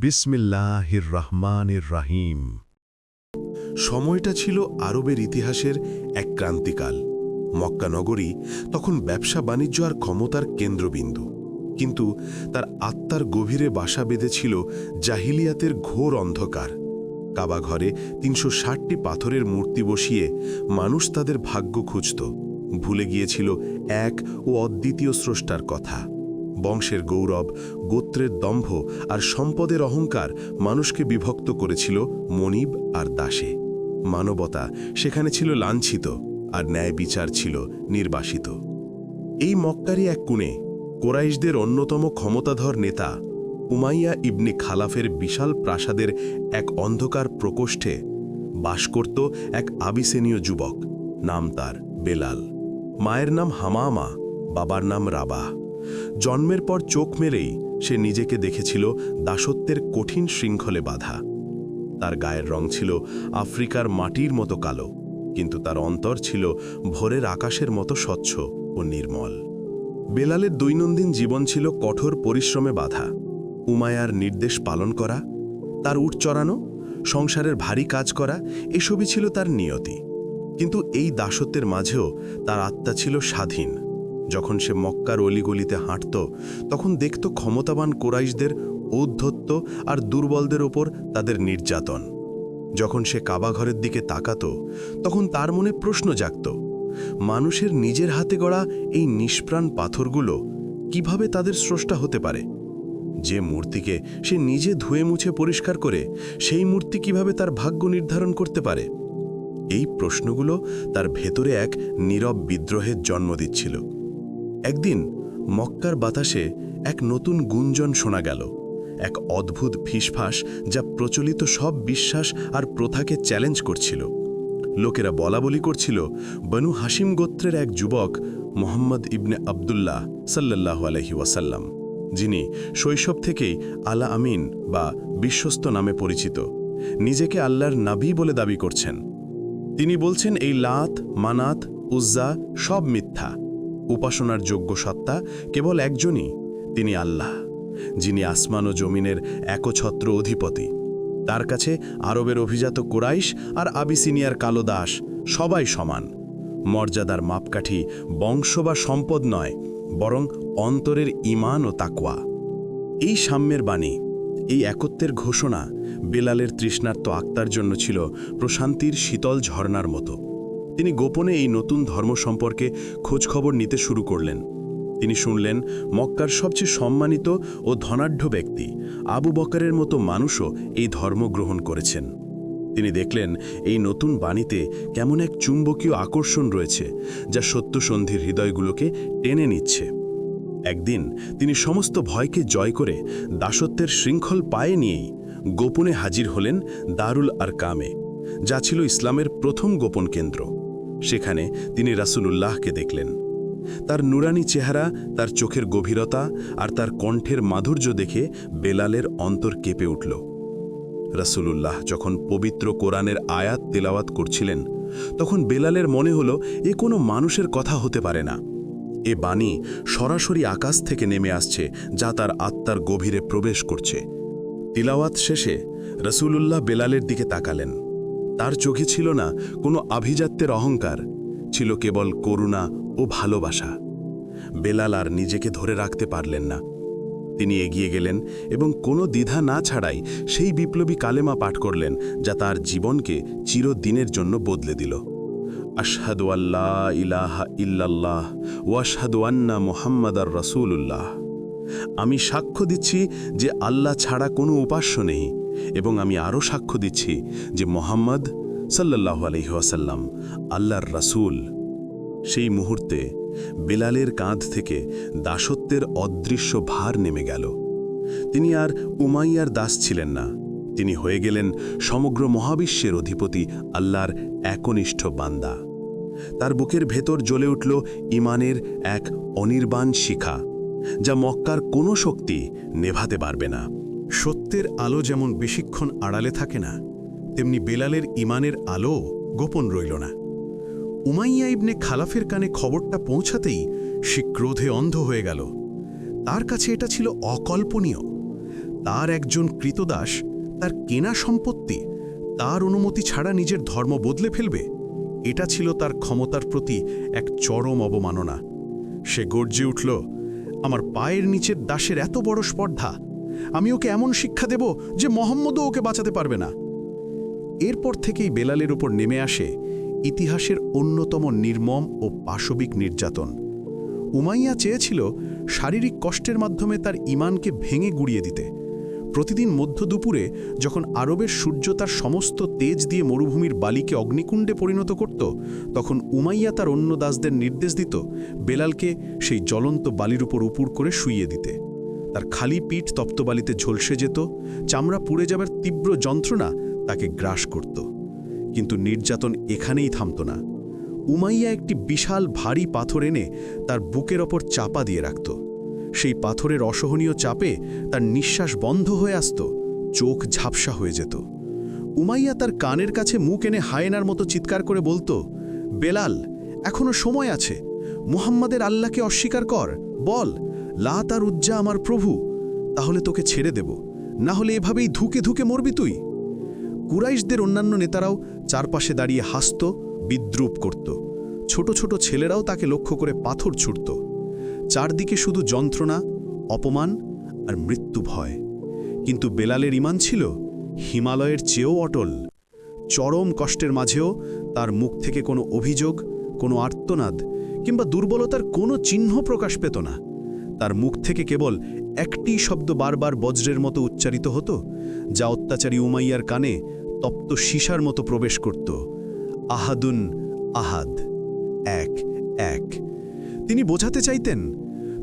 বিসমিল্লাহির রহমানির রাহিম। সময়টা ছিল আরবের ইতিহাসের এক ক্রান্তিকাল। মক্কা নগরী তখন ব্যবসা বাণিজ্য আর ক্ষমতার কেন্দ্রবিন্দু। কিন্তু তার আত্মার গভীরে বাসা বেঁধেছিল জাহিলিয়াতের ঘোর অন্ধকার। কাবা ঘরে তিনশো ষাটটি পাথরের মূর্তি বসিয়ে মানুষ তাদের ভাগ্য খুঁজত। ভুলে গিয়েছিল এক ও অদ্বিতীয় স্রষ্টার কথা। বংশের গৌরব, গোত্রের দম্ভ আর সম্পদের অহংকার মানুষকে বিভক্ত করেছিল মনিব আর দাসে। মানবতা সেখানে ছিল লাঞ্ছিত আর ন্যায় বিচার ছিল নির্বাসিত। এই মক্কারি এক কুণে কোরাইশদের অন্যতম ক্ষমতাধর নেতা উমাইয়া ইবনে খালাফের বিশাল প্রাসাদের এক অন্ধকার প্রকোষ্ঠে বাস করত এক আবিসেনীয় যুবক, নাম তার বেলাল। মায়ের নাম হামামা, বাবার নাম রাবাহ। জন্মের পর চোখ মেরেই সে নিজেকে দেখেছিল দাসত্বের কঠিন শৃঙ্খলে বাধা। তার গায়ের রং ছিল আফ্রিকার মাটির মতো কালো, কিন্তু তার অন্তর ছিল ভোরের আকাশের মতো স্বচ্ছ ও নির্মল। বেলালের দৈনন্দিন জীবন ছিল কঠোর পরিশ্রমে বাধা উমায়ার নির্দেশ পালন করা, তার উট চড়ানো, সংসারের ভারী কাজ করা, এসবই ছিল তার নিয়তি। কিন্তু এই দাসত্বের মাঝেও তার আত্মা ছিল স্বাধীন। যখন সে মক্কার অলিগলিতে হাঁটত, তখন দেখত ক্ষমতাবান কোরাইশদের ঔদ্ধত্য আর দুর্বলদের ওপর তাদের নির্যাতন। যখন সে কাবাঘরের দিকে তাকাত, তখন তার মনে প্রশ্ন জাগত, মানুষের নিজের হাতে গড়া এই নিষ্প্রাণ পাথরগুলো কীভাবে তাদের স্রষ্টা হতে পারে? যে মূর্তিকে সে নিজে ধুয়ে মুছে পরিষ্কার করে, সেই মূর্তি কীভাবে তার ভাগ্য নির্ধারণ করতে পারে? এই প্রশ্নগুলো তার ভেতরে এক নীরব বিদ্রোহের জন্ম দিচ্ছিল। একদিন মক্কার বাতাসে এক নতুন গুঞ্জন শোনা গেল। এক অদ্ভুত ফিসফাস যা প্রচলিত সব বিশ্বাস আর প্রথাকে চ্যালেঞ্জ করছিল। লোকেরা বলা বলি করছিল, বনু হাসিম গোত্রের এক যুবক মোহাম্মদ ইবনে আবদুল্লাহ সাল্লাহ আলহি ওয়াসাল্লাম, যিনি শৈশব থেকেই আলা আমিন বা বিশ্বস্ত নামে পরিচিত, নিজেকে আল্লাহর নাবি বলে দাবি করছেন। তিনি বলছেন, এই লাত, মানাত, উজ্জা সব মিথ্যা। উপাসনার যোগ্য সত্তা কেবল একজনই, তিনি আল্লাহ, যিনি আসমান ও জমিনের একছত্র অধিপতি। তার কাছে আরবের অভিজাত কোরাইশ আর আবিসিনিয়ার কালো দাস সবাই সমান। মর্যাদার মাপকাঠি বংশ বা সম্পদ নয়, বরং অন্তরের ইমান ও তাকওয়া। এই সাম্যের বাণী, এই একত্বের ঘোষণা বেলালের তৃষ্ণার্ত আত্মার জন্য ছিল প্রশান্তির শীতল ঝর্ণার মতো। তিনি গোপনে এই নতুন ধর্ম সম্পর্কে খোঁজখবর নিতে শুরু করলেন। তিনি শুনলেন, মক্কার সবচেয়ে সম্মানিত ও ধনাঢ্য ব্যক্তি, আবু বকারের মতো মানুষও এই ধর্ম গ্রহণ করেছেন। তিনি দেখলেন, এই নতুন বাণীতে কেমন এক চুম্বকীয় আকর্ষণ রয়েছে, যা সত্যসন্ধির হৃদয়গুলোকে টেনে নিচ্ছে। একদিন তিনি সমস্ত ভয়কে জয় করে দাসত্বের শৃঙ্খল পায়ে নিয়েই গোপনে হাজির হলেন দারুল আর কামে যা ছিল ইসলামের প্রথম গোপন কেন্দ্র। সেখানে তিনি রাসুলুল্লাহকে দেখলেন। তার নুরানি চেহারা, তার চোখের গভীরতা আর তার কণ্ঠের মাধুর্য দেখে বেলালের অন্তর কেঁপে উঠল। রাসূলুল্লাহ যখন পবিত্র কোরআনের আয়াত তেলাওয়াত করছিলেন, তখন বেলালের মনে হল, এ কোনো মানুষের কথা হতে পারে না। এ বাণী সরাসরি আকাশ থেকে নেমে আসছে, যা তার আত্মার গভীরে প্রবেশ করছে। তিলাওয়াত শেষে রসুলুল্লাহ বেলালের দিকে তাকালেন। তার চোখে ছিল না কোনো আভিজাত্যের অহংকার, ছিল কেবল করুণা ও ভালোবাসা। বেলাল আর নিজেকে ধরে রাখতে পারলেন না। তিনি এগিয়ে গেলেন এবং কোনো দ্বিধা না ছাড়াই সেই বিপ্লবী কালেমা পাঠ করলেন, যা তার জীবনকে চিরদিনের জন্য বদলে দিল। আশহাদু আল্লাহ ইলাহা ইল্লাল্লাহ ওয়াশহাদু আন্না মোহাম্মদার রসুল্লাহ আমি সাক্ষ্য দিচ্ছি যে আল্লাহ ছাড়া কোনো উপাস্য নেই। এবং আমি আরও সাক্ষ্য দিচ্ছি যে মোহাম্মদ সাল্লাহ আলহিহাসাল্লাম আল্লাহর রাসূল। সেই মুহূর্তে বেলালের কাঁধ থেকে দাসত্বের অদৃশ্য ভার নেমে গেল। তিনি আর উমাইয়ার দাস ছিলেন না। তিনি হয়ে গেলেন সমগ্র মহাবিশ্বের অধিপতি আল্লাহর একনিষ্ঠ বান্দা। তার বুকের ভেতর জ্বলে উঠল ইমানের এক অনির্বাণ শিখা, যা মক্কার কোনো শক্তি নেভাতে পারবে না। সত্যের আলো যেমন বেশিক্ষণ আড়ালে থাকে না, তেমনি বেলালের ইমানের আলো গোপন রইল না। উমাইয়া ইবনে খালাফের কানে খবরটা পৌঁছাতেই সে ক্রোধে অন্ধ হয়ে গেল। তার কাছে এটা ছিল অকল্পনীয়। তার একজন কৃতদাস তার কেনা সম্পত্তি তার অনুমতি ছাড়া নিজের ধর্ম বদলে ফেলবে, এটা ছিল তার ক্ষমতার প্রতি এক চরম অবমাননা। সে গর্জে উঠল, আমার পায়ের নিচের দাসের এত বড় স্পর্ধা আমি ওকে এমন শিক্ষা দেব যে মোহাম্মদও ওকে বাঁচাতে পারবে না। এরপর থেকেই বেলালের উপর নেমে আসে ইতিহাসের অন্যতম নির্মম ও পাশবিক নির্যাতন। উমাইয়া চেয়েছিল শারীরিক কষ্টের মাধ্যমে তার ইমানকে ভেঙে গুড়িয়ে দিতে। প্রতিদিন মধ্য দুপুরে যখন আরবের সূর্য তার সমস্ত তেজ দিয়ে মরুভূমির বালিকে অগ্নিকুণ্ডে পরিণত করত, তখন উমাইয়া তার অন্য দাসদের নির্দেশ দিত বেলালকে সেই জ্বলন্ত বালির উপর উপুর করে শুইয়ে দিতে। তার খালি পিঠ তপ্তবালিতে ঝলসে যেত, চামড়া পুড়ে যাবার তীব্র যন্ত্রণা তাকে গ্রাস করত। কিন্তু নির্যাতন এখানেই থামত না। উমাইয়া একটি বিশাল ভারী পাথর এনে তার বুকের ওপর চাপা দিয়ে রাখত। সেই পাথরের অসহনীয় চাপে তার নিঃশ্বাস বন্ধ হয়ে আসত, চোখ ঝাপসা হয়ে যেত। উমাইয়া তার কানের কাছে মুখ এনে হায়েনার মতো চিৎকার করে বলতো, বেলাল, এখনও সময় আছে। মুহাম্মাদের আল্লাহকে অস্বীকার কর, বল লা তার উজ্জা আমার প্রভু, তাহলে তোকে ছেড়ে দেব। না হলে এভাবেই ধুকে ধুকে মরবি তুই। কুরাইশদের অন্যান্য নেতারাও চারপাশে দাঁড়িয়ে হাসত, বিদ্রুপ করত। ছোট ছোট ছেলেরাও তাকে লক্ষ্য করে পাথর ছুটত। চারদিকে শুধু যন্ত্রণা, অপমান আর মৃত্যু ভয়। কিন্তু বেলালের ইমান ছিল হিমালয়ের চেয়েও অটল। চরম কষ্টের মাঝেও তার মুখ থেকে কোনো অভিযোগ, কোনো আর্তনাদ কিংবা দুর্বলতার কোনো চিহ্ন প্রকাশ পেত না। তার মুখ থেকে কেবল একটি শব্দ বারবার বজ্রের মতো উচ্চারিত হতো, যা অত্যাচারী উমাইয়ার কানে তপ্ত সীসার মতো প্রবেশ করত। আহাদুন আহাদ। এক এক। তিনি বোঝাতে চাইতেন,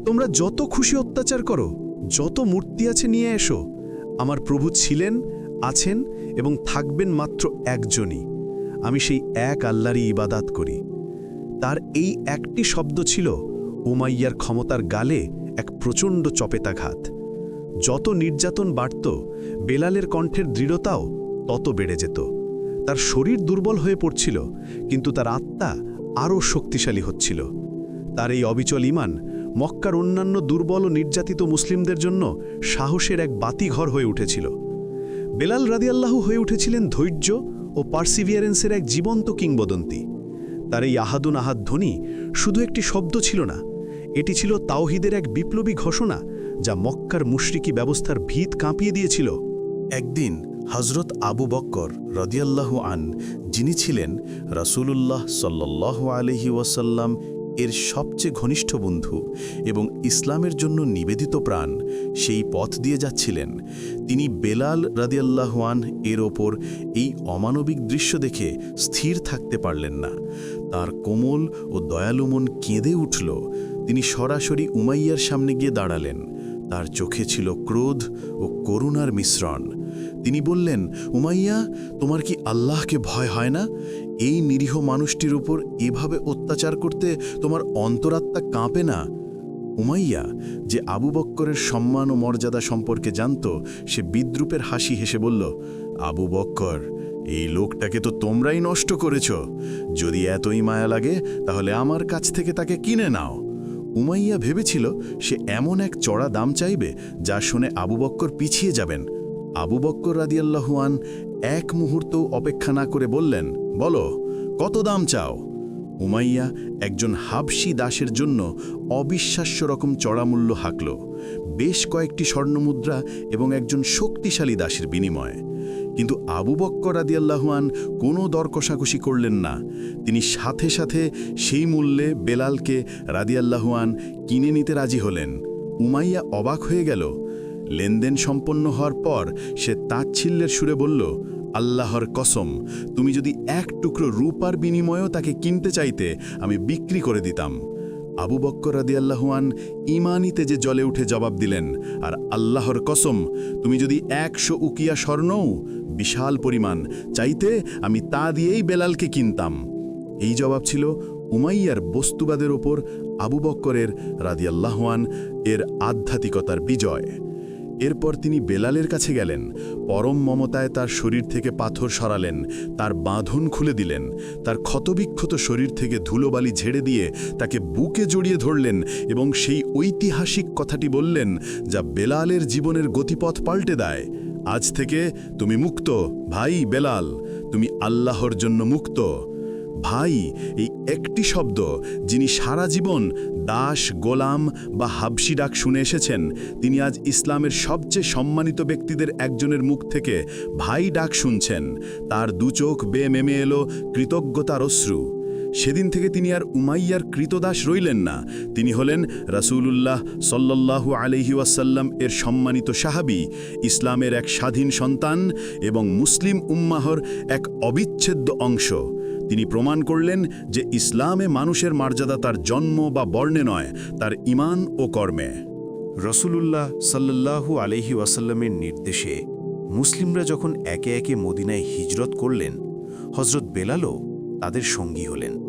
তোমরা যত খুশি অত্যাচার করো, যত মূর্তি আছে নিয়ে এসো, আমার প্রভু ছিলেন, আছেন এবং থাকবেন মাত্র একজনই। আমি সেই এক আল্লাহরই ইবাদাত করি। তার এই একটি শব্দ ছিল উমাইয়ার ক্ষমতার গালে এক প্রচণ্ড চপেতাঘাত। যত নির্যাতন বাড়ত, বেলালের কণ্ঠের দৃঢ়তাও তত বেড়ে যেত। তার শরীর দুর্বল হয়ে পড়ছিল, কিন্তু তার আত্মা আরও শক্তিশালী হচ্ছিল। তার এই অবিচল ইমান মক্কার অন্যান্য দুর্বল ও নির্যাতিত মুসলিমদের জন্য সাহসের এক বাতিঘর হয়ে উঠেছিল। বেলাল রাদিয়াল্লাহু হয়ে উঠেছিলেন ধৈর্য ও পার্সিভিয়ারেন্সের এক জীবন্ত কিংবদন্তি। তার এই আহাদুন আহাদ ধ্বনি শুধু একটি শব্দ ছিল না এটি ছিল তাওহিদের এক বিপ্লবী ঘোষণা, যা মক্কার মুশরিকি ব্যবস্থার ভিত কাঁপিয়ে দিয়েছিল। একদিন হজরত আবু বক্কর রদিয়াল্লাহু আন, যিনি ছিলেন রসুলুল্লাহ সাল্লাহ আলহি ওয়াসাল্লাম এর সবচেয়ে ঘনিষ্ঠ বন্ধু এবং ইসলামের জন্য নিবেদিত প্রাণ, সেই পথ দিয়ে যাচ্ছিলেন। তিনি বেলাল রাদিয়াল্লাহুয়ান এর ওপর এই অমানবিক দৃশ্য দেখে স্থির থাকতে পারলেন না। তার কোমল ও দয়ালু মন কেঁদে উঠল। তিনি সরাসরি উমাইয়ার সামনে গিয়ে দাঁড়ালেন। তার চোখে ছিল ক্রোধ ও করুণার মিশ্রণ। তিনি বললেন, উমাইয়া, তোমার কি আল্লাহকে ভয় হয় না? এই নিরীহ মানুষটির উপর এভাবে অত্যাচার করতে তোমার অন্তরাত্মা কাঁপে না? উমাইয়া, যে আবু বক্করের সম্মান ও মর্যাদা সম্পর্কে জানত, সে বিদ্রুপের হাসি হেসে বলল, আবু বক্কর, এই লোকটাকে তো তোমরাই নষ্ট করেছ। যদি এতই মায়া লাগে, তাহলে আমার কাছ থেকে তাকে কিনে নাও। উমাইয়া ভেবেছিল সে এমন এক চড়া দাম চাইবে যা শুনে আবু বক্কর পিছিয়ে যাবেন। আবু বক্কর রাদিয়াল্লাহুয়ান এক মুহূর্ত অপেক্ষা না করে বললেন, বলো, কত দাম চাও? উমাইয়া একজন হাবসি দাসের জন্য অবিশ্বাস্য রকম চড়া মূল্য হাঁকল। বেশ কয়েকটি স্বর্ণমুদ্রা এবং একজন শক্তিশালী দাসের বিনিময়ে। কিন্তু আবু বক্কর রাদিয়াল্লাহুয়ান কোনো দর কষাকষি করলেন না। তিনি সাথে সাথে সেই মূল্যে বেলালকে রাদিয়াল্লাহুয়ান কিনে নিতে রাজি হলেন। উমাইয়া অবাক হয়ে গেল। লেনদেন সম্পন্ন হওয়ার পর সে তাচ্ছিল্যের সুরে বলল, আল্লাহর কসম, তুমি যদি এক টুকরো রূপার বিনিময়েও তাকে কিনতে চাইতে, আমি বিক্রি করে দিতাম। আবু বক্কর রাদিয়াল্লাহুয়ান ইমানিতে যে জলে উঠে জবাব দিলেন, আর আল্লাহর কসম, তুমি যদি একশো উকিয়া স্বর্ণও বিশাল পরিমাণ। চাইতে আমি তা দিয়েই বেলালকে কিনতাম। এই জবাব ছিল উমাইয়ার বস্তুবাদের ওপর আবু বক্করের রাদিয়াল্লাহুয়ান এর আধ্যাত্মিকতার বিজয়। এরপর তিনি বেলালের কাছে গেলেন, পরম মমতায় তার শরীর থেকে পাথর সরালেন, তার বাঁধন খুলে দিলেন, তার ক্ষতবিক্ষত শরীর থেকে ধুলোবালি ঝেড়ে দিয়ে তাকে বুকে জড়িয়ে ধরলেন এবং সেই ঐতিহাসিক কথাটি বললেন যা বেলালের জীবনের গতিপথ পাল্টে দেয়। আজ থেকে তুমি মুক্ত, ভাই বেলাল, তুমি আল্লাহর জন্য মুক্ত। ভাই, এই একটি শব্দ যিনি সারা জীবন দাস, গোলাম বা হাবসি ডাক শুনে এসেছেন, তিনি আজ ইসলামের সবচেয়ে সম্মানিত ব্যক্তিদের একজনের মুখ থেকে ভাই ডাক শুনছেন। তার দু চোখ বেয়ে নেমে এলো, কৃতজ্ঞতার অশ্রু। সেদিন থেকে তিনি আর উমাইয়ার কৃতদাস রইলেন না। তিনি হলেন রাসূলুল্লাহ সল্লাল্লাহু আলহি ওয়াসাল্লাম এর সম্মানিত সাহাবি, ইসলামের এক স্বাধীন সন্তান এবং মুসলিম উম্মাহর এক অবিচ্ছেদ্য অংশ। তিনি প্রমাণ করলেন যে ইসলামে মানুষের মর্যাদা তার জন্ম বা বর্ণে নয়, তার ইমান ও কর্মে। রসুলুল্লাহ সাল্লাল্লাহু আলহি ওয়াসাল্লামের নির্দেশে মুসলিমরা যখন একে একে মদিনায় হিজরত করলেন হজরত বেলালও তাদের সঙ্গী হলেন।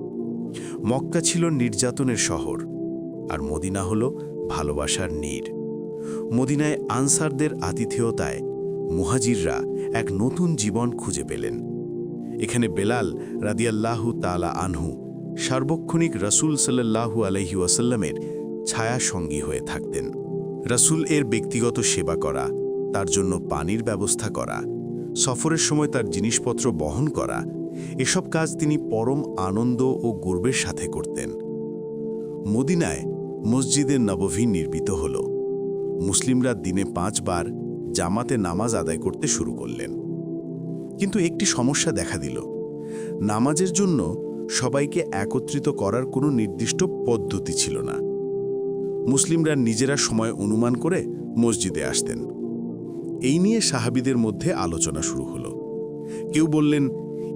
মক্কা ছিল নির্যাতনের শহর, আর মদিনা হল ভালোবাসার নীর। মদিনায় আনসারদের আতিথেয়তায় মুহাজিররা এক নতুন জীবন খুঁজে পেলেন। এখানে বেলাল রাদিয়াল্লাহু তালা আনহু সার্বক্ষণিক রসুল সাল্লাল্লাহু আলহি ওয়াসাল্লামের ছায়া সঙ্গী হয়ে থাকতেন। রসুল এর ব্যক্তিগত সেবা করা, তার জন্য পানির ব্যবস্থা করা, সফরের সময় তার জিনিসপত্র বহন করা এসব কাজ তিনি পরম আনন্দ ও গর্বের সাথে করতেন। মদিনায় মসজিদের নবভী নির্মিত হল। মুসলিমরা দিনে পাঁচবার জামাতে নামাজ আদায় করতে শুরু করলেন। কিন্তু একটি সমস্যা দেখা দিল। নামাজের জন্য সবাইকে একত্রিত করার কোনো নির্দিষ্ট পদ্ধতি ছিল না। মুসলিমরা নিজেরা সময় অনুমান করে মসজিদে আসতেন। এই নিয়ে সাহাবিদের মধ্যে আলোচনা শুরু হলো। কেউ বললেন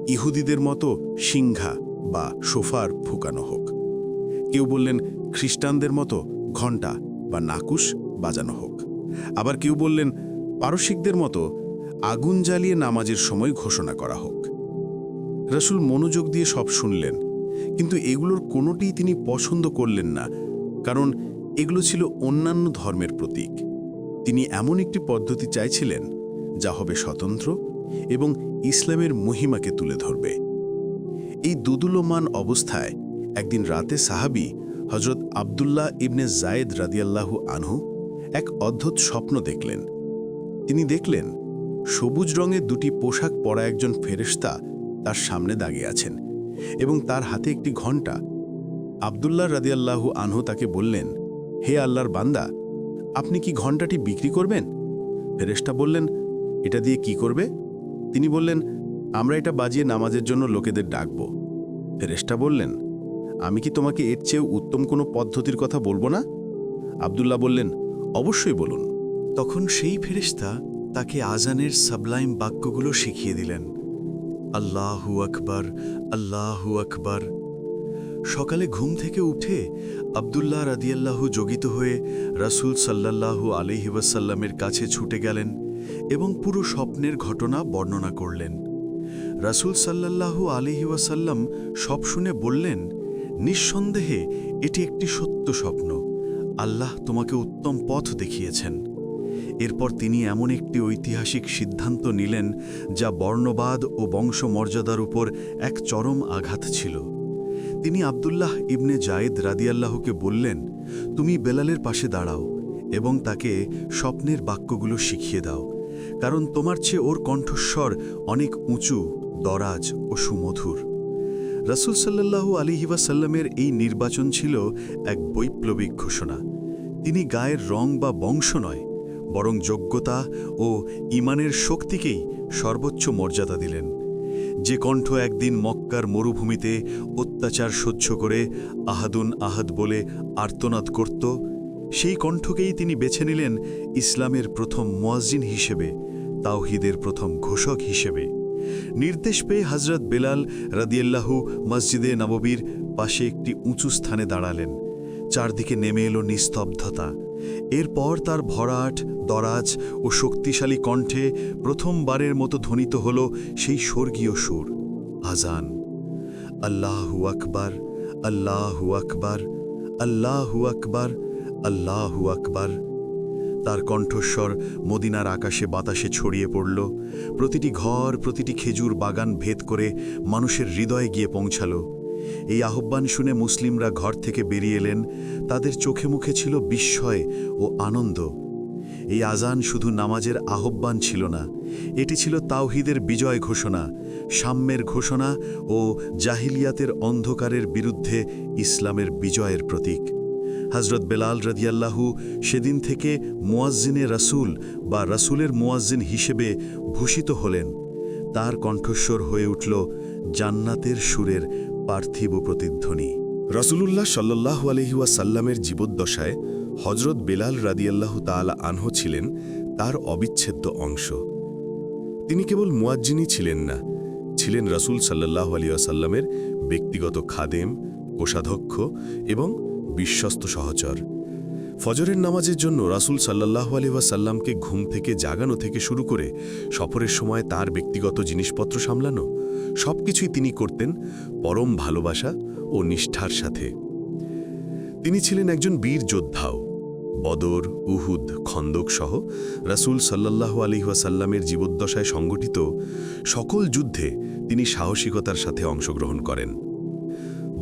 ইহুদিদের মতো সিংহা বা সোফার ফুকানো হোক। কেউ বললেন খ্রিস্টানদের মতো ঘণ্টা বা নাকুশ বাজানো হোক। আবার কেউ বললেন পারসিকদের মতো আগুন জ্বালিয়ে নামাজের সময় ঘোষণা করা হোক। রসুল মনোযোগ দিয়ে সব শুনলেন, কিন্তু এগুলোর কোনোটিই তিনি পছন্দ করলেন না, কারণ এগুলো ছিল অন্যান্য ধর্মের প্রতীক। তিনি এমন একটি পদ্ধতি চাইছিলেন যা হবে স্বতন্ত্র এবং ইসলামের মহিমাকে তুলে ধরবে। এই দুদুলমান অবস্থায় একদিন রাতে সাহাবি হজরত আবদুল্লাহ ইবনে জায়েদ রাদিয়াল্লাহু আনহু এক অদ্ভুত স্বপ্ন দেখলেন। তিনি দেখলেন, সবুজ রঙের দুটি পোশাক পরা একজন ফেরেশতা তার সামনে দাঁড়িয়ে আছেন এবং তার হাতে একটি ঘণ্টা। আবদুল্লাহ রাদিয়াল্লাহু আনহু তাকে বললেন, হে আল্লাহর বান্দা, আপনি কি ঘণ্টাটি বিক্রি করবেন? ফেরেশতা বললেন, এটা দিয়ে কি করবে? তিনি বললেন, আমরা এটা বাজিয়ে নামাজের জন্য লোকেদের ডাকব। ফেরেশতা বললেন, আমি কি তোমাকে এর চেয়েও উত্তম কোনো পদ্ধতির কথা বলব না? আবদুল্লাহ বললেন, অবশ্যই বলুন। তখন সেই ফেরেশতা তাকে আজানের সাবলাইম বাক্যগুলো শিখিয়ে দিলেন। আল্লাহু আকবার আল্লাহু আকবার। সকালে ঘুম থেকে উঠে আবদুল্লাহ রাদিয়াল্লাহু যোগিত হয়ে রাসূল সাল্লাল্লাহু আলহি ওয়াসাল্লামের কাছে ছুটে গেলেন। এবং পুরো স্বপ্নের ঘটনা বর্ণনা করলেন। রাসূল সাল্লাল্লাহু আলহি ওয়াসাল্লাম সব শুনে বললেন, নিঃসন্দেহে এটি একটি সত্য স্বপ্ন। আল্লাহ তোমাকে উত্তম পথ দেখিয়েছেন। এরপর তিনি এমন একটি ঐতিহাসিক সিদ্ধান্ত নিলেন, যা বর্ণবাদ ও বংশমর্যাদার উপর এক চরম আঘাত ছিল। তিনি আবদুল্লাহ ইবনে জায়েদ রাদিয়াল্লাহকে বললেন, তুমি বেলালের পাশে দাঁড়াও এবং তাকে স্বপ্নের বাক্যগুলো শিখিয়ে দাও। কারণ তোমার চেয়ে ওর কণ্ঠস্বর অনেক উঁচু, দরাজ ও সুমধুর। রাসুল সাল্লাল্লাহু আলিহিবাসাল্লামের এই নির্বাচন ছিল এক বৈপ্লবিক ঘোষণা। তিনি গায়ের রং বা বংশ নয়, বরং যোগ্যতা ও ইমানের শক্তিকেই সর্বোচ্চ মর্যাদা দিলেন। যে কণ্ঠ একদিন মক্কার মরুভূমিতে অত্যাচার সহ্য করে আহাদুন আহাদ বলে আর্তনাদ করত, সেই কণ্ঠকেই তিনি বেছে নিলেন ইসলামের প্রথম মোয়াজ্জিন হিসেবে। তাওহিদের প্রথম ঘোষক হিসেবে। নির্দেশ পেয়ে হজরত বেলাল রাদিয়াল্লাহু মসজিদে নববীর পাশে একটি উঁচু স্থানে দাঁড়ালেন। চারদিকে নেমে এলো নিস্তব্ধতা। এরপর তার ভরাট, দরাজ ও শক্তিশালী কণ্ঠে প্রথমবারের মতো ধ্বনিত হল সেই স্বর্গীয় সুর, আজান। আল্লাহু আকবার আল্লাহু আকবার আল্লাহু আকবার আল্লাহু আকবার। তার কণ্ঠস্বর মদিনার আকাশে বাতাসে ছড়িয়ে পড়ল। প্রতিটি ঘর, প্রতিটি খেজুর বাগান ভেদ করে মানুষের হৃদয়ে গিয়ে পৌঁছাল। এই আহ্বান শুনে মুসলিমরা ঘর থেকে বেরিয়ে এলেন। তাদের চোখে মুখে ছিল বিস্ময় ও আনন্দ। এই আজান শুধু নামাজের আহ্বান ছিল না, এটি ছিল তাওহিদের বিজয় ঘোষণা, সাম্যের ঘোষণা ও জাহিলিয়াতের অন্ধকারের বিরুদ্ধে ইসলামের বিজয়ের প্রতীক। হজরত বেলাল রদিয়াল্লাহু সেদিন থেকে মুয়াজ্জিনে রাসূল বা রাসূলের মুয়াজ্জিন হিসেবে ভূষিত হলেন। তার কণ্ঠস্বর হয়ে উঠল জান্নাতের সুরের পার্থিব প্রতিধ্বনি। রসুলুল্লাহ সাল্লাহ আলহিউসাল্লামের জীবদ্দশায় হজরত বেলাল রাদিয়াল্লাহ তাআলা আনহ ছিলেন তার অবিচ্ছেদ্য অংশ। তিনি কেবল মুয়াজ্জিনই ছিলেন না, ছিলেন রসুল সাল্লাহ আলিয়াসাল্লামের ব্যক্তিগত খাদেম, কোষাধ্যক্ষ এবং বিশ্বস্ত সহচর। ফজরের নামাজের জন্য রাসূল সাল্লাহ আলিহাসাল্লামকে ঘুম থেকে জাগানো থেকে শুরু করে সফরের সময় তার ব্যক্তিগত জিনিসপত্র সামলানো, সবকিছুই তিনি করতেন পরম ভালোবাসা ও নিষ্ঠার সাথে। তিনি ছিলেন একজন বীর যোদ্ধাও। বদর, উহুদ খন্দক সহ রাসূল সাল্লাহ আলিহাসাল্লামের জীবদ্দশায় সংগঠিত সকল যুদ্ধে তিনি সাহসিকতার সাথে অংশগ্রহণ করেন।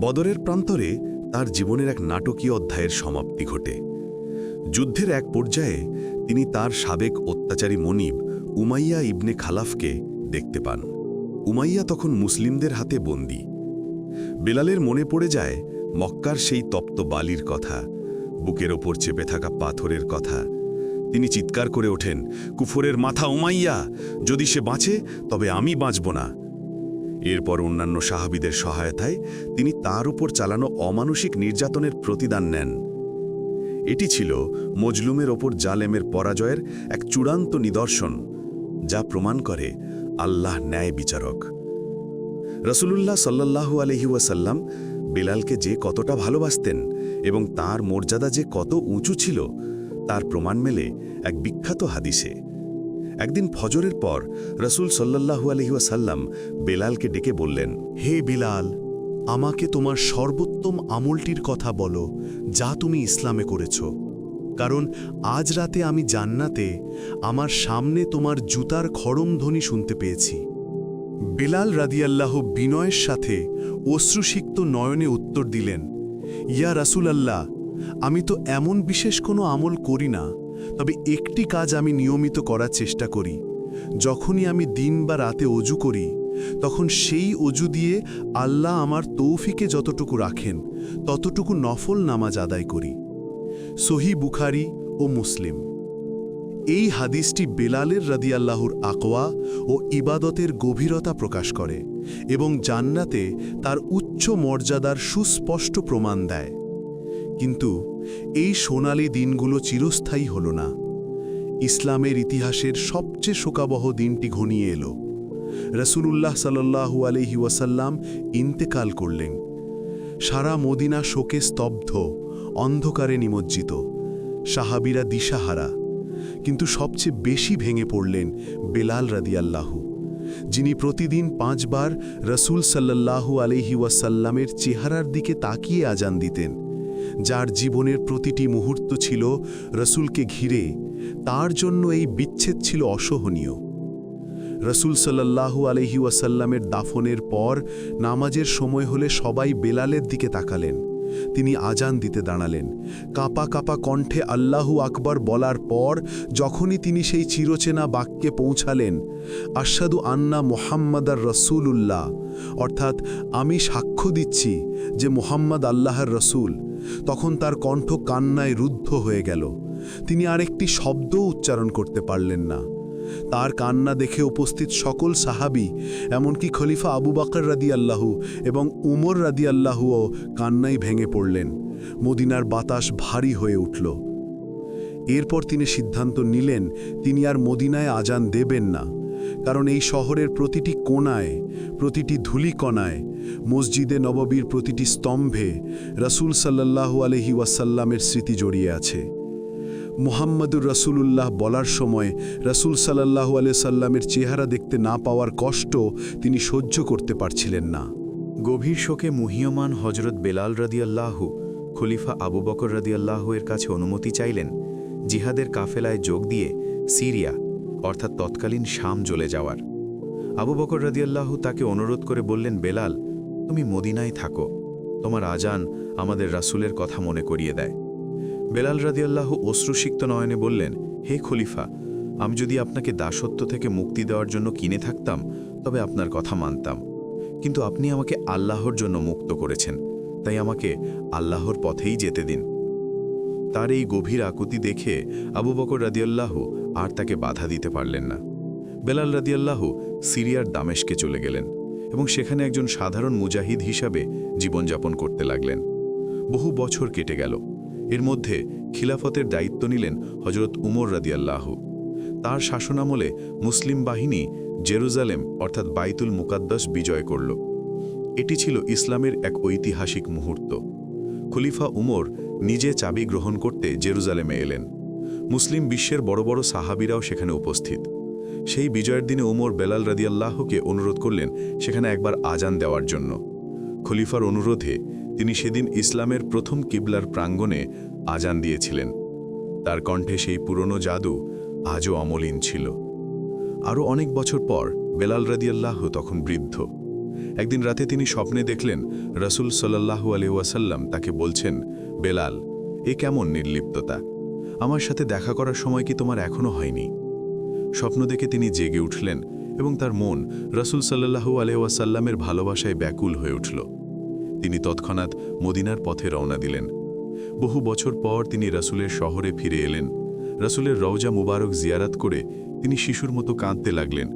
বদরের প্রান্তরে তার জীবনের এক নাটকীয় অধ্যায়ের সমাপ্তি ঘটে। যুদ্ধের এক পর্যায়ে তিনি তার সাবেক অত্যাচারী মনিব উমাইয়া ইবনে খালাফকে দেখতে পান। উমাইয়া তখন মুসলিমদের হাতে বন্দী। বেলালের মনে পড়ে যায়, মক্কার সেই তপ্ত বালির কথা, বুকের ওপর চেপে থাকা পাথরের কথা। তিনি চিৎকার করে ওঠেন, কুফরের মাথা উমাইয়া! যদি সে বাঁচে, তবে আমি বাঁচব না। এরপর অন্যান্য সাহাবিদের সহায়তায় তিনি তার উপর চালানো অমানসিক নির্যাতনের প্রতিদান নেন। এটি ছিল মজলুমের ওপর জালেমের পরাজয়ের এক চূড়ান্ত নিদর্শন, যা প্রমাণ করে আল্লাহ ন্যায় বিচারক। রসুলুল্লাহ সাল্লাহু আলহিউসাল্লাম বেলালকে যে কতটা ভালোবাসতেন এবং তার মর্যাদা যে কত উঁচু ছিল, তার প্রমাণ মেলে এক বিখ্যাত হাদিসে। একদিন ফজরের পর রসুল সাল্লাহু আলহিউসাল্লাম বেলালকে ডেকে বললেন, হে বিলাল, আমাকে তোমার সর্বোত্তম আমলটির কথা বলো যা তুমি ইসলামে করেছ। কারণ আজ রাতে আমি জান্নাতে আমার সামনে তোমার জুতার খড়মধ্বনি শুনতে পেয়েছি। বেলাল রাদিয়াল্লাহ বিনয়ের সাথে অশ্রুসিক্ত নয়নে উত্তর দিলেন, ইয়া রাসূলাল্লাহ, আমি তো এমন বিশেষ কোনো আমল করি না তবে একটি কাজ আমি নিয়মিত করার চেষ্টা করি। যখনই আমি দিন বা রাতে অজু করি, তখন সেই অজু দিয়ে আল্লাহ আমার তৌফিকে যতটুকু রাখেন, ততটুকু নফল নামাজ আদায় করি। সহি বুখারি ও মুসলিম। এই হাদিসটি বেলালের রাদিয়াল্লাহুর আকওয়া ও ইবাদতের গভীরতা প্রকাশ করে এবং জান্নাতে তার উচ্চ মর্যাদার সুস্পষ্ট প্রমাণ দেয়। কিন্তু এই সোনালি দিনগুলো চিরস্থায়ী হল না। ইসলামের ইতিহাসের সবচেয়ে শোকাবহ দিনটি ঘনিয়ে এলো। রসুলুল্লাহ সাল্লাহু আলহি ওয়াসাল্লাম ইন্তেকাল করলেন। সারা মদিনা শোকে স্তব্ধ, অন্ধকারে নিমজ্জিত। সাহাবিরা দিশাহারা। কিন্তু সবচেয়ে বেশি ভেঙে পড়লেন বেলাল রাদিয়াল্লাহু। যিনি প্রতিদিন পাঁচবার রসুল সাল্লাল্লাহু আলহি ওয়াসাল্লামের চেহারার দিকে তাকিয়ে আজান দিতেন। যার জীবনের প্রতিটি মুহূর্ত ছিল রসুলকে ঘিরে, তার জন্য এই বিচ্ছেদ ছিল অসহনীয়। রসুল সাল্লাহু আলহি ওয়াসাল্লামের দাফনের পর নামাজের সময় হলে সবাই বেলালের দিকে তাকালেন। তিনি আজান দিতে দাঁড়ালেন। কাপা কাপা কণ্ঠে আল্লাহু আকবর বলার পর যখনই তিনি সেই চিরচেনা বাক্যে পৌঁছালেন আশাদু আন্না মোহাম্মদার রসুল উল্লাহ অর্থাৎ আমি সাক্ষ্য দিচ্ছি যে মোহাম্মদ আল্লাহর রসুল। তখন তার কণ্ঠ কান্নায় রুদ্ধ হয়ে গেল। তিনি আরেকটি শব্দ উচ্চারণ করতে পারলেন না। তার কান্না দেখে উপস্থিত সকল সাহাবি, এমনকি খলিফা আবু বাকর রাদি আল্লাহু এবং উমর রাদি আল্লাহুও কান্নাই ভেঙে পড়লেন। মদিনার বাতাস ভারী হয়ে উঠল। এরপর তিনি সিদ্ধান্ত নিলেন, তিনি আর মদিনায় আজান দেবেন না। কারণ এই শহরের প্রতিটি কোনায় প্রতিটি ধূলিকণায়, মসজিদে নববীর প্রতিটি স্তম্ভে রসুল সাল্লাহু আলহি ওয়াসাল্লামের স্মৃতি জড়িয়ে আছে। মুহাম্মদুর রসুলুল্লাহ বলার সময় রসুল সাল্লাহু সাল্লামের চেহারা দেখতে না পাওয়ার কষ্ট তিনি সহ্য করতে পারছিলেন না। গভীর শোকে মুহিয়মান হজরত বেলাল রাদিয়াল্লাহু, খলিফা আবু বকর রাদিয়াল্লাহু এর কাছে অনুমতি চাইলেন, জিহাদের কাফেলায় যোগ দিয়ে সিরিয়া অর্থাৎ তৎকালীন শাম জ্বলে যাওয়ার। আবু বকর রাদিয়াল্লাহু তাকে অনুরোধ করে বললেন, বেলাল, তুমি মদিনায় থাকো। তোমার আজান আমাদের রাসূলের কথা মনে করিয়ে দেয়। বেলাল রাদিয়াল্লাহু অশ্রুসিক্ত নয়নে বললেন, হে খলিফা, আমি যদি আপনাকে দাসত্ব থেকে মুক্তি দেওয়ার জন্য কিনে থাকতাম, তবে আপনার কথা মানতাম। কিন্তু আপনি আমাকে আল্লাহর জন্য মুক্ত করেছেন, তাই আমাকে আল্লাহর পথেই যেতে দিন। তার এই গভীর আকুতি দেখে আবু বকর রাদিয়াল্লাহু আর তাকে বাধা দিতে পারলেন না। বেলাল রাদিয়াল্লাহু সিরিয়ার দামেশকে চলে গেলেন এবং সেখানে একজন সাধারণ মুজাহিদ হিসাবে জীবনযাপন করতে লাগলেন। বহু বছর কেটে গেল। এর মধ্যে খিলাফতের দায়িত্ব নিলেন হজরত উমর রাদিয়াল্লাহু। তার শাসনামলে মুসলিম বাহিনী জেরুজালেম অর্থাৎ বাইতুল মুকাদ্দাস বিজয় করল। এটি ছিল ইসলামের এক ঐতিহাসিক মুহূর্ত। খলিফা উমর নিজে চাবি গ্রহণ করতে জেরুজালেমে এলেন। মুসলিম বিশ্বের বড় বড় সাহাবিরাও সেখানে উপস্থিত। সেই বিজয়ের দিনে উমর বেলাল রাদিয়াল্লাহকে অনুরোধ করলেন সেখানে একবার আজান দেওয়ার জন্য। খলিফার অনুরোধে তিনি সেদিন ইসলামের প্রথম কিবলার প্রাঙ্গণে আজান দিয়েছিলেন। তার কণ্ঠে সেই পুরনো জাদু আজও অমলিন ছিল। আরও অনেক বছর পর বেলাল রাদিয়াল্লাহ তখন বৃদ্ধ। একদিন রাতে তিনি স্বপ্নে দেখলেন রসুল সাল্লাহু আলহাসাল্লাম তাকে বলছেন, বেলাল, এ কেমন নির্লিপ্ততা? আমার সাথে দেখা করার সময় কি তোমার এখনও হয়নি? স্বপ্ন দেখে তিনি জেগে উঠলেন এবং তার মন রসুল সাল্লাহু আলহাসাল্লামের ভালোবাসায় ব্যাকুল হয়ে উঠল। তিনি তৎক্ষণাৎ মদিনার পথে রওনা দিলেন। বহু বছর পর তিনি রসুলের শহরে ফিরে এলেন। রসুলের রওজা মুবারক জিয়ারাত করে তিনি শিশুর মতো কাঁদতে লাগলেন,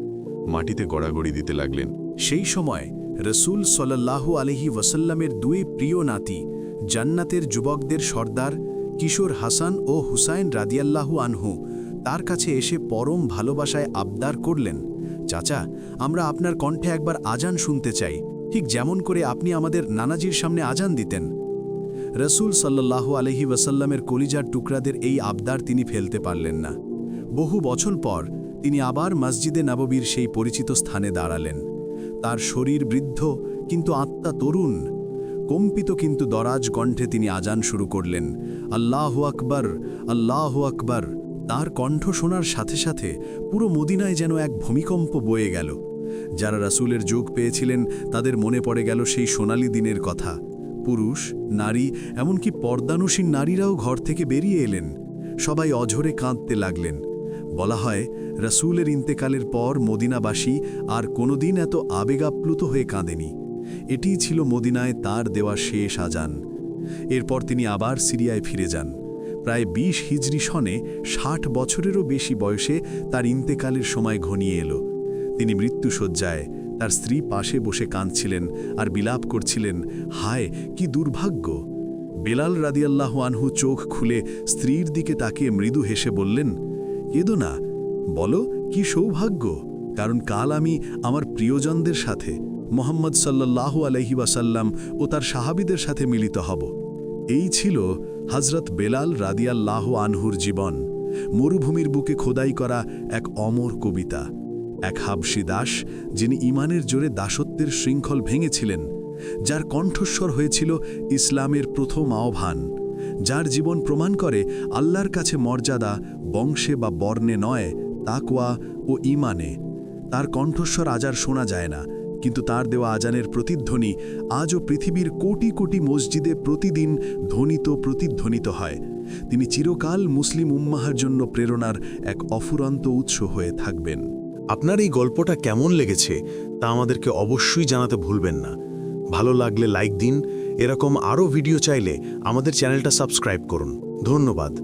মাটিতে গড়াগড়ি দিতে লাগলেন। সেই সময় রসুল সল্লাল্লাহু আলহি ওয়াসাল্লামের দুই প্রিয় নাতি জান্নাতের যুবকদের সর্দার কিশোর হাসান ও হুসাইন রাদিয়াল্লাহু আনহু তার কাছে এসে পরম ভালোবাসায় আবদার করলেন, চাচা, আমরা আপনার কণ্ঠে একবার আজান শুনতে চাই। ঠিক যেমন করে আপনি আমাদের নানাজির সামনে আজান দিতেন। রসুল সাল্লাল্লাহু আলহি ওয়াসাল্লামের কলিজার টুকরাদের এই আবদার তিনি ফেলতে পারলেন না। বহু বছর পর তিনি আবার মসজিদে নববীর সেই পরিচিত স্থানে দাঁড়ালেন। তার শরীর বৃদ্ধ, কিন্তু আত্মা তরুণ। কম্পিত কিন্তু দরাজ কণ্ঠে তিনি আজান শুরু করলেন, আল্লাহ আকবর আল্লাহ আকবর। তার কণ্ঠ শোনার সাথে সাথে পুরো মদিনায় যেন এক ভূমিকম্প বয়ে গেল। যারা রাসূলের যোগ পেয়েছিলেন, তাদের মনে পড়ে গেল সেই সোনালি দিনের কথা। পুরুষ, নারী, এমনকি পর্দানুসীন নারীরাও ঘর থেকে বেরিয়ে এলেন। সবাই অঝরে কাঁদতে লাগলেন। বলা হয়, রাসূলের ইন্তেকালের পর মদিনাবাসী আর কোনোদিন এত আবেগাপ্লুত হয়ে কাঁদেনি। এটিই ছিল মদিনায় তার দেওয়া শেষ আজান। এরপর তিনি আবার সিরিয়ায় ফিরে যান। প্রায় ২০ হিজরি সনে ষাট বছরেরও বেশি বয়সে তার ইন্তেকালের সময় ঘনিয়ে এলো। তিনি মৃত্যুসজ্জায় তার স্ত্রী পাশে বসে কাঁদছিলেন আর বিলাপ করছিলেন, হায়, কি দুর্ভাগ্য! বেলাল রাদিয়াল্লাহ আনহু চোখ খুলে স্ত্রীর দিকে তাকিয়ে মৃদু হেসে বললেন, কেদো না। বলো, কি সৌভাগ্য? কারণ কাল আমি আমার প্রিয়জনদের সাথে মোহাম্মদ সাল্লাল্লাহু আলহি ওয়াসাল্লাম ও তার সাহাবিদের সাথে মিলিত হব। এই ছিল হজরত বেলাল রাদিয়াল্লাহ আনহুর জীবন। মরুভূমির বুকে খোদাই করা এক অমর কবিতা। এক হাবসি দাস যিনি ইমানের জোরে দাসত্বের শৃঙ্খল ভেঙেছিলেন, যার কণ্ঠস্বর হয়েছিল ইসলামের প্রথম আহ্বান, যার জীবন প্রমাণ করে আল্লাহর কাছে মর্যাদা, বংশে বা বর্ণে নয়, তাকওয়া ও ইমানে তার কণ্ঠস্বর আজ আর শোনা যায় না। কিন্তু তার দেওয়া আজানের প্রতিধ্বনি আজও পৃথিবীর কোটি কোটি মসজিদে প্রতিদিন ধ্বনিত প্রতিধ্বনিত হয়। তিনি চিরকাল মুসলিম উম্মাহার জন্য প্রেরণার এক অফুরন্ত উৎস হয়ে থাকবেন। আপনার এই গল্পটা কেমন লেগেছে তা আমাদেরকে অবশ্যই জানাতে ভুলবেন না। ভালো লাগলে লাইক দিন, এরকম আরও ভিডিও চাইলে আমাদের চ্যানেলটা সাবস্ক্রাইব করুন। ধন্যবাদ।